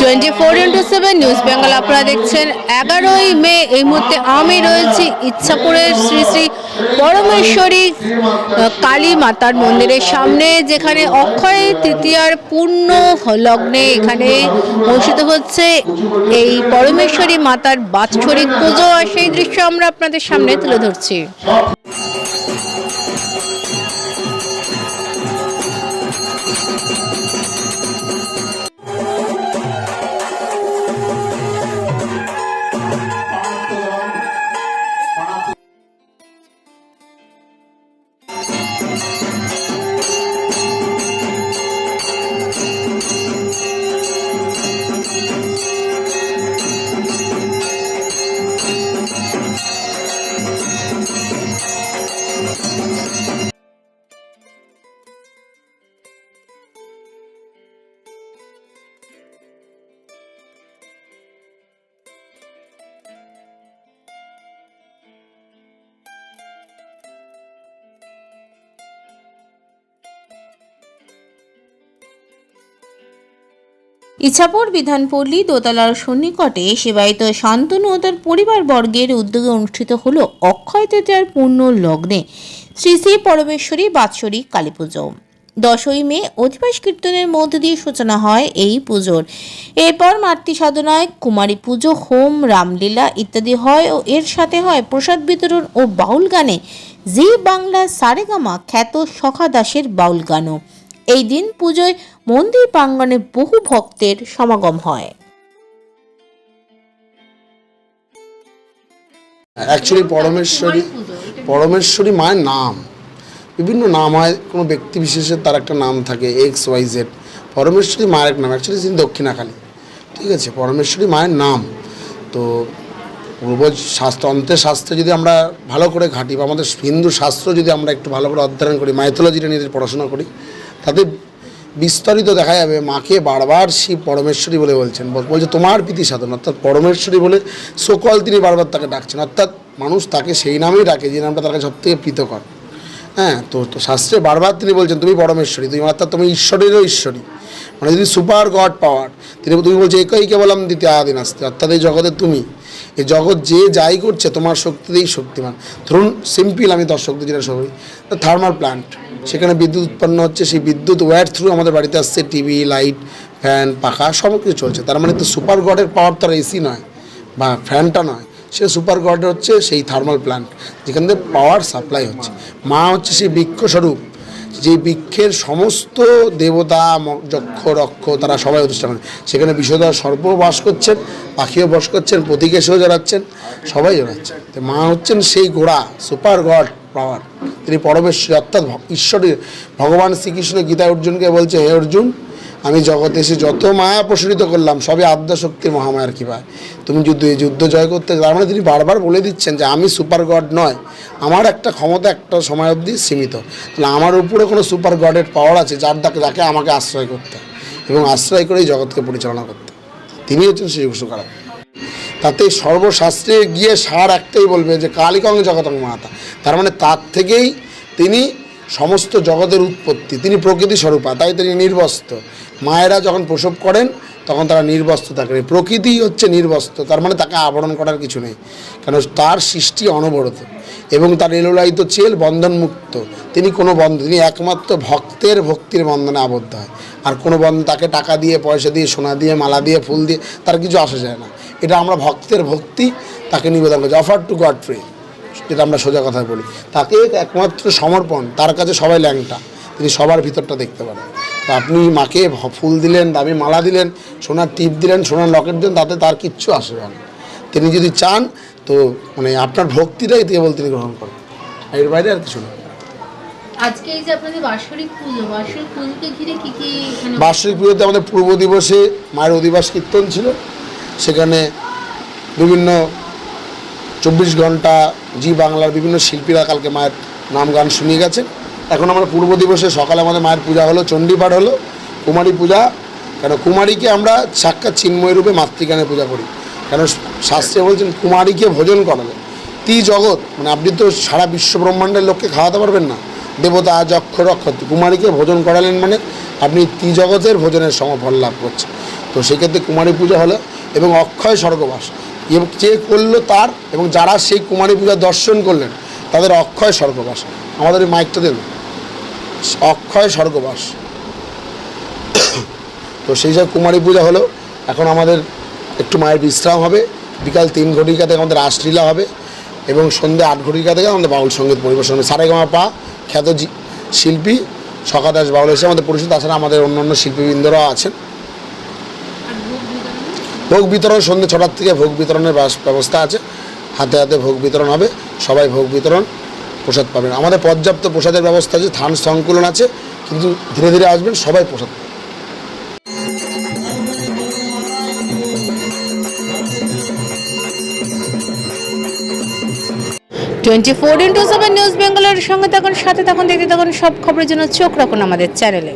Twenty four into seven news Bengal আপনারা দেখছেন। এগারোই মে, এই মুহূর্তে আমি রয়েছি ইচ্ছাপুরের শ্রী শ্রী পরমেশ্বরী কালী মাতার মন্দিরের সামনে, যেখানে অক্ষয় তৃতীয়ার পূর্ণ লগ্নে এখানে অনুষ্ঠিত হচ্ছে। এই পরমেশ্বরী মাতার বাৎসরিক পুজো, আর সেই দৃশ্য আমরা আপনাদের সামনে তুলে ধরছি। ইছাপুর বিধানপল্লী দোতলার সন্নিকটে সেবায়িত শান্তনু ও তার পরিবারবর্গের উদ্যোগে অনুষ্ঠিত হল অক্ষয় তৃতীয়ার পূর্ণ লগ্নে শ্রী শ্রী পরমেশ্বরী বাৎসরিক কালী পুজো। দশই মে অধিবাস কীর্তনের মধ্য দিয়ে সূচনা হয় এই পুজোর। এরপর মাতৃ সাধনায় কুমারী পুজো, হোম, রামলীলা ইত্যাদি হয় ও এর সাথে হয় প্রসাদ বিতরণ ও বাউল গানে জি বাংলা সারেগামা খ্যাত সখা দাসের বাউল গানও। এই দিন পুজোয় মন্দির প্রাঙ্গণে বহু ভক্তের সমাগম হয়। অ্যাকচুয়ালি পরমেশ্বরী পরমেশ্বরী মায়ের নাম। বিভিন্ন নাম হয় কোনো ব্যক্তি বিশেষের তার একটা নাম থাকে এক্স ওয়াই জেড পরমেশ্বরী মায়ের এক নাম অ্যাকচুয়ালি তিনি দক্ষিণাকালী ঠিক আছে পরমেশ্বরী মায়ের নাম। তো পূর্ব শাস্ত্র অন্তের শাস্ত্রে যদি আমরা ভালো করে ঘাঁটি বা আমাদের হিন্দু শাস্ত্র যদি আমরা একটু ভালো করে অধ্যয়ন করি মাইথোলজিটা নিয়ে পড়াশোনা করি তাতে বিস্তারিত দেখা যাবে, মাকে বারবার শিব পরমেশ্বরী বলে বলছেন। বলছে, তোমার প্রীতি সাধন। অর্থাৎ পরমেশ্বরী বলে সকল তিনি বারবার তাকে ডাকছেন। অর্থাৎ মানুষ তাকে সেই নামেই ডাকে, যে নামটা তার কাছে সবথেকে প্রীতকর হ্যাঁ তো তো শাস্ত্রে বারবার তিনি বলছেন, তুমি পরমেশ্বরী, তুমি অর্থাৎ তুমি ঈশ্বরেরও ঈশ্বরী। মানে যদি সুপার গড পাওয়ার, তিনি তুমি বলছো একই কেবলম দ্বিতীয় আদিন আসতে, অর্থাৎ এই জগতে তুমি। এই জগৎ যে যাই করছে, তোমার শক্তিতেই শক্তিমান। ধরুন সিম্পল আমি দর্শকদের যেটা সবাই থার্মাল প্ল্যান্ট সেখানে বিদ্যুৎ উৎপন্ন হচ্ছে, সেই বিদ্যুৎ ওয়্যার থ্রু আমাদের বাড়িতে আসছে টিভি লাইট ফ্যান পাখা সব কিছু চলছে। তার মানে তো সুপার গডের পাওয়ার তার এসি নয়, বা ফ্যানটা নয়। সে সুপার গড হচ্ছে সেই থার্মাল প্ল্যান্ট যেখান থেকে পাওয়ার সাপ্লাই হচ্ছে। মা হচ্ছে সেই বৃক্ষস্বরূপ যে বৃক্ষের সমস্ত দেবতা যক্ষ, রক্ষ তারা সবাই প্রতিষ্ঠা করেন সেখানে বিষধর সর্প বাস করছেন, পাখিও বাস করছেন প্রতিকেশেও জড়াচ্ছেন, সবাই জড়াচ্ছেন তো মা হচ্ছেন সেই গোড়া সুপার গড পাওয়ার। তিনি পরমেশ্বরী অর্থাৎ ঈশ্বরের ভগবান শ্রীকৃষ্ণ গীতা অর্জুনকে বলছে, হে অর্জুন, আমি জগতে এসে যত মায়া প্রসারিত করলাম, সবই আদ্যশক্তির মহামায়ার কৃপায় তুমি যুদ্ধ যুদ্ধ জয় করতে তার মানে তিনি বারবার বলে দিচ্ছেন যে, আমি সুপার গড নয়, আমার একটা ক্ষমতা একটা সময় অবধি সীমিত। তাহলে আমার উপরে কোনো সুপার গডের পাওয়ার আছে, যার ডাকে যাকে আমাকে আশ্রয় করতে এবং আশ্রয় করেই জগৎকে পরিচালনা করতে তিনি হচ্ছেন শ্রী সুকারাম তাতে সর্বশাস্ত্রে গিয়ে সার একটাই বলবে যে কালিকং জগতং মাতা। তার মানে তার থেকেই তিনি সমস্ত জগতের উৎপত্তি, তিনি প্রকৃতি স্বরূপা, তাই তিনি নির্বস্ত্র মায়েরা যখন প্রসব করেন, তখন তারা নির্বস্ত্র থাকে। প্রকৃতি হচ্ছে নির্বস্ত্র তার মানে তাকে আবরণ করার কিছু নেই। কারণ তার সৃষ্টি অনবরত এবং তার এলোলায়িত চেল বন্ধনমুক্ত। তিনি কোনো বন্ধন তিনি একমাত্র ভক্তের ভক্তির বন্ধনে আবদ্ধ হয়। আর কোনো বন্ধ তাকে টাকা দিয়ে, পয়সা দিয়ে, সোনা দিয়ে, মালা দিয়ে, ফুল দিয়ে, তার কিছু আসা যায় না। এটা আমরা ভক্তের ভক্তি তাকে নিবেদন করছি। অফার টু গড ফ্রি যেটা আমরা সোজা কথা বলি। তাকে একমাত্র সমর্পণ তার কাছে সবাই ল্যাংটা। তিনি সবার ভিতরটা দেখতে পারেন। তো আপনি মাকে ফুল দিলেন দামি মালা দিলেন সোনার টিপ দিলেন সোনার লকেট দিলেন তাতে তার কিচ্ছু আসবে না। তিনি যদি চান তো মানে আপনার ভক্তিটাই কেবল তিনি গ্রহণ করেন। এর বাইরে আর কিছু না। আজকে এই যে আপনাদের বাৎসরিক পুজো বাৎসরিক পুজোকে ঘিরে কি কি এখানে বার্ষিক পুজোতে আমাদের পূর্ব দিবসে মায়ের অধিবাস কীর্তন ছিল। সেখানে বিভিন্ন চব্বিশ ঘণ্টা জি বাংলার বিভিন্ন শিল্পীরা কালকে মায়ের নাম গান শুনিয়ে গেছে। এখন আমরা পূর্ব দিবসে সকালে আমাদের মায়ের পূজা হলো, চণ্ডীপাঠ হলো, কুমারী পূজা। কেন কুমারীকে আমরা সাক্ষাৎ চিন্ময় রূপে মাতৃজ্ঞানে পূজা করি। কেন শাস্ত্রে বলছেন, কুমারীকে ভোজন করালে তি জগৎ মানে আপনি তো সারা বিশ্ব ব্রহ্মাণ্ডের লোককে খাওয়াতে পারবেন না। দেবতা যক্ষ রক্ষ কুমারীকে ভোজন করালেন মানে আপনি তি জগতের ভোজনের সমফল লাভ করছেন। তো সেক্ষেত্রে কুমারী পূজা হলো। এবং অক্ষয় স্বর্গবাস। যে করল তার এবং যারা সেই কুমারী পূজা দর্শন করলেন, তাদের অক্ষয় স্বর্গবাস। আমাদের মাইকটা দেবে? অক্ষয় স্বর্গবাস। তো সেই সব কুমারী পূজা হলো, এখন আমাদের একটু মায়ের বিশ্রাম হবে। বিকাল তিন ঘটিকা থেকে আমাদের রাসলীলা হবে এবং সন্ধ্যে আট ঘটিকা থেকে আমাদের বাউল সংগীত পরিবেশন হবে। সারেগামা পা, খ্যাত শিল্পী, সকাদাস বাউল এসে আমাদের পরিচিত তাছাড়া আমাদের অন্য অন্য শিল্পীবৃন্দরাও আছেন। ভোগ বিতরণ, সন্ধ্যে ছটার থেকে ভোগ বিতরণের ব্যবস্থা আছে। হাতে হাতে ভোগ বিতরণ হবে, সবাই ভোগ বিতরণ, প্রসাদ পাবেন। আমাদের পর্যাপ্ত প্রসাদের ব্যবস্থা আছে থান সংকুলন আছে, কিন্তু ধীরে ধীরে আসবেন, সবাই প্রসাদ twenty four into seven news বেঙ্গলের সঙ্গে থাকুন, সাথে থাকুন, দেখতে থাকুন সব খবরের জন্য চোখ রাখুন আমাদের চ্যানেলে।